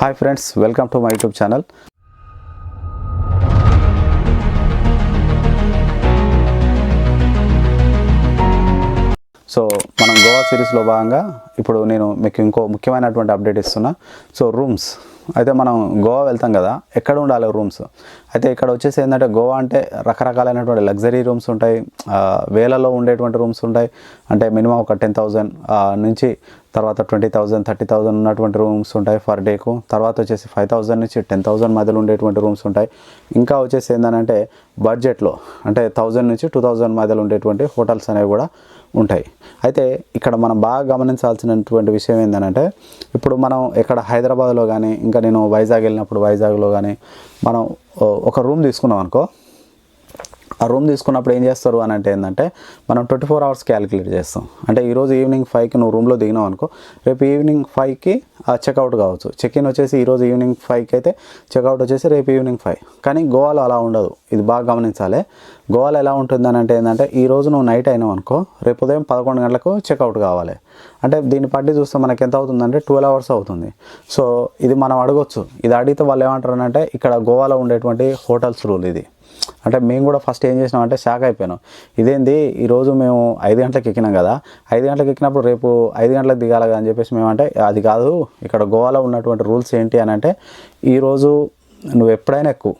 Hi friends welcome to my YouTube channel. So మనం గోవా సిరీస్లో భాగంగా ఇప్పుడు నేను మీకు ఇంకో ముఖ్యమైనటువంటి అప్డేట్ ఇస్తున్నా. So rooms. అయితే మనం గోవా వెళ్తాం కదా ఎక్కడ ఉండాలి రూమ్స్? అయితే ఇక్కడ వచ్చేసి ఏంటంటే గోవా అంటే రకరకాలైనటువంటి లగ్జరీ రూమ్స్ ఉంటాయి. వేలలో ఉండేటువంటి రూమ్స్ ఉంటాయి. అంటే మినిమం ఒక టెన్ థౌజండ్ నుంచి తర్వాత ట్వంటీ థౌజండ్ థర్టీ థౌజండ్ ఉన్నటువంటి రూమ్స్ ఉంటాయి పర్ డేకు తర్వాత వచ్చేసి ఫైవ్ థౌజండ్ నుంచి టెన్ థౌజండ్ మధ్యలో ఉండేటువంటి రూమ్స్ ఉంటాయి. ఇంకా వచ్చేసి ఏంటంటే బడ్జెట్లో అంటే థౌజండ్ నుంచి టూ థౌజండ్ మధ్యలో ఉండేటువంటి హోటల్స్ అనేవి కూడా ఉంటాయి. అయితే ఇక్కడ మనం బాగా గమనించాల్సినటువంటి విషయం ఏంటంటే ఇప్పుడు మనం ఇక్కడ హైదరాబాద్లో కానీ ఇంకా నేను వైజాగ్ వెళ్ళినప్పుడు వైజాగ్లో కానీ మనం ఒక రూమ్ తీసుకున్నాం అనుకో ఆ రూమ్ తీసుకున్నప్పుడు ఏం చేస్తారు అని అంటే ఏంటంటే మనం ట్వంటీ ఫోర్ అవర్స్ క్యాలిక్యులేట్ చేస్తాం. అంటే ఈరోజు ఈవినింగ్ ఫైవ్కి నువ్వు రూమ్లో దిగినావు అనుకో రేపు ఈవినింగ్ ఫైవ్కి చెక్అవుట్ కావచ్చు. చెక్ ఇన్ వచ్చేసి ఈరోజు ఈవినింగ్ ఫైవ్కి అయితే చెక్అవుట్ వచ్చేసి రేపు ఈవినింగ్ ఫైవ్. కానీ గోవాలో అలా ఉండదు. ఇది బాగా గమనించాలి. గోవాలో ఎలా ఉంటుంది అని అంటే ఏంటంటే ఈ రోజు నువ్వు నైట్ అయినావు అనుకో రేపు ఉదయం పదకొండు గంటలకు చెక్అవుట్ కావాలి. అంటే దీన్ని బట్టి చూస్తే మనకి ఎంత అవుతుందంటే ట్వెల్వ్ అవర్స్ అవుతుంది. సో ఇది మనం అడగొచ్చు. ఇది అడిగితే వాళ్ళు ఏమంటారు అంటే ఇక్కడ గోవాలో ఉండేటువంటి హోటల్స్ రూల్ ఇది. అంటే మేము కూడా ఫస్ట్ ఏం చేసినాం అంటే షాక్ అయిపోయాను. ఇదేంది? ఈరోజు మేము ఐదు గంటలకు ఎక్కినాం కదా. ఐదు గంటలకు ఎక్కినప్పుడు రేపు ఐదు గంటలకు దిగాలి కదా అని చెప్పేసి మేము అంటే అది కాదు ఇక్కడ గోవాలో ఉన్నటువంటి రూల్స్ ఏంటి అని అంటే ఈరోజు నువ్వు ఎప్పుడైనా ఎక్కువ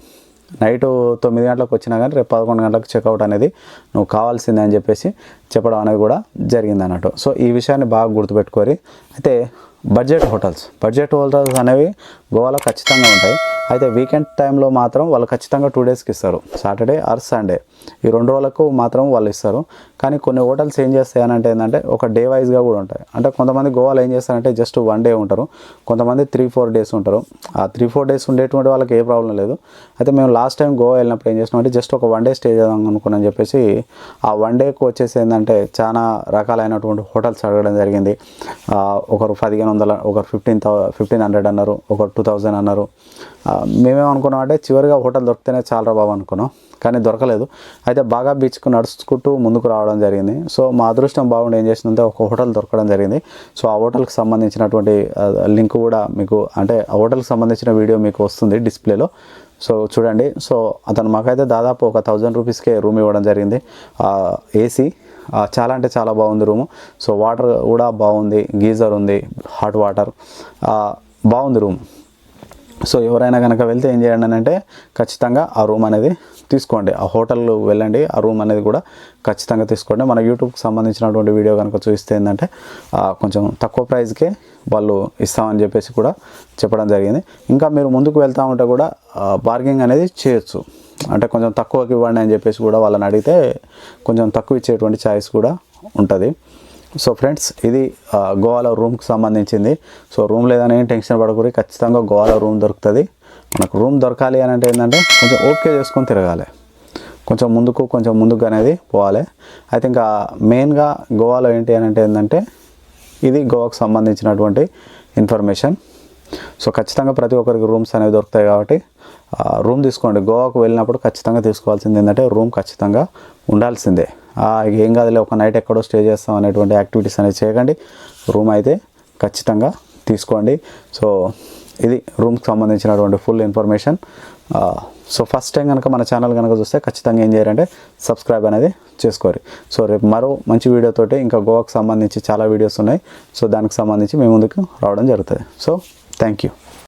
నైట్ తొమ్మిది గంటలకు వచ్చినా కానీ రేపు పదకొండు గంటలకు చెక్అవుట్ అనేది నువ్వు కావాల్సిందే అని చెప్పేసి చెప్పడం అనేది కూడా జరిగింది అన్నట్టు. సో ఈ విషయాన్ని బాగా గుర్తుపెట్టుకోరి. అయితే బడ్జెట్ హోటల్స్ బడ్జెట్ హోటల్స్ అనేవి గోవాలో ఖచ్చితంగా ఉంటాయి. అయితే వీకెండ్ టైంలో మాత్రం వాళ్ళు ఖచ్చితంగా టూ డేస్కి ఇస్తారు. Saturday or Sunday. ఈ రెండు రోజులకు మాత్రం వాళ్ళు ఇస్తారు. కానీ కొన్ని హోటల్స్ ఏం చేస్తాయి అని అంటే ఏంటంటే ఒక డే వైజ్గా కూడా ఉంటాయి. అంటే కొంతమంది గోవాలో ఏం చేస్తారంటే జస్ట్ వన్ డే ఉంటారు. కొంతమంది త్రీ ఫోర్ డేస్ ఉంటారు. ఆ త్రీ ఫోర్ డేస్ ఉండేటువంటి వాళ్ళకి ఏ ప్రాబ్లం లేదు. అయితే మేము లాస్ట్ టైం గోవా వెళ్ళినప్పుడు ఏం చేసినామంటే జస్ట్ ఒక వన్ డే స్టే చేద్దాం అనుకున్నాం చెప్పేసి ఆ వన్ డేకి వచ్చేసి ఏంటంటే చాలా రకాలైనటువంటి హోటల్స్ అడగడం జరిగింది. ఒకరు పదిహేను వందల ఒకరు ఫిఫ్టీన్ థౌ ఫిఫ్టీన్ హండ్రెడ్ అన్నారు ఒకరు టూ థౌజండ్ అన్నారు. మేమేమనుకున్నాం అంటే చివరిగా హోటల్ దొరికితేనే చాలా బాబు అనుకున్నాం. కానీ దొరకలేదు. అయితే బాగా బీచ్కు నడుచుకుంటూ ముందుకు రావడం జరిగింది. సో మా అదృష్టం బాగుండి ఏం చేసిందంటే ఒక హోటల్ దొరకడం జరిగింది. సో ఆ హోటల్కి సంబంధించినటువంటి లింక్ కూడా మీకు అంటే ఆ హోటల్కి సంబంధించిన వీడియో మీకు వస్తుంది డిస్ప్లేలో. సో చూడండి. సో అతను మాకైతే దాదాపు ఒక థౌజండ్ రూపీస్కే రూమ్ ఇవ్వడం జరిగింది. ఏసీ చాలా అంటే చాలా బాగుంది రూము. సో వాటర్ కూడా బాగుంది. గీజర్ ఉంది. Hot water. బాగుంది రూమ్. సో ఎవరైనా కనుక వెళ్తే ఏం చేయండి అని అంటే ఖచ్చితంగా ఆ రూమ్ అనేది తీసుకోండి. ఆ హోటల్ వెళ్ళండి ఆ రూమ్ అనేది కూడా ఖచ్చితంగా తీసుకోండి. మన యూట్యూబ్కి సంబంధించినటువంటి వీడియో కనుక చూస్తే ఏంటంటే కొంచెం తక్కువ ప్రైస్కే వాళ్ళు ఇస్తామని చెప్పేసి కూడా చెప్పడం జరిగింది. ఇంకా మీరు ముందుకు వెళ్తా ఉంటే కూడా బార్గింగ్ అనేది చేయొచ్చు. అంటే కొంచెం తక్కువకి ఇవ్వండి అని చెప్పేసి కూడా వాళ్ళని అడిగితే కొంచెం తక్కువ ఇచ్చేటువంటి ఛాయిస్ కూడా ఉంటుంది. సో ఫ్రెండ్స్ ఇది గోవాలో రూమ్కి సంబంధించింది. సో రూమ్ లేదని ఏం టెన్షన్ పడకూరి ఖచ్చితంగా గోవాలో రూమ్ దొరుకుతుంది. మనకు రూమ్ దొరకాలి అని అంటే ఏంటంటే కొంచెం ఓకే చేసుకొని తిరగాలి. కొంచెం ముందుకు కొంచెం ముందుకు అనేది పోవాలి. అయితే ఇంకా మెయిన్గా గోవాలో ఏంటి అని అంటే ఏంటంటే ఇది గోవాకు సంబంధించినటువంటి ఇన్ఫర్మేషన్ సో ఖచ్చితంగా ప్రతి ఒక్కరికి రూమ్స్ అనేవి దొరుకుతాయి కాబట్టి రూమ్ తీసుకోండి. గోవాకు వెళ్ళినప్పుడు ఖచ్చితంగా తీసుకోవాల్సింది ఏంటంటే రూమ్ ఖచ్చితంగా ఉండాల్సిందే. ఏం కాదులే ఒక నైట్ ఎక్కడో స్టే చేస్తాం అనేటువంటి యాక్టివిటీస్ అనేవి చేయకండి. రూమ్ అయితే ఖచ్చితంగా తీసుకోండి. సో ఇది రూమ్కి సంబంధించినటువంటి full information so first time కనుక మన ఛానల్ కనుక చూస్తే ఖచ్చితంగా ఏం చేయాలంటే సబ్స్క్రైబ్ అనేది చేసుకోరు సో రేపు మరో మంచి వీడియోతోటి ఇంకా గోవాకు సంబంధించి చాలా వీడియోస్ ఉన్నాయి. సో దానికి సంబంధించి మేము ముందుకు రావడం జరుగుతుంది. So thank you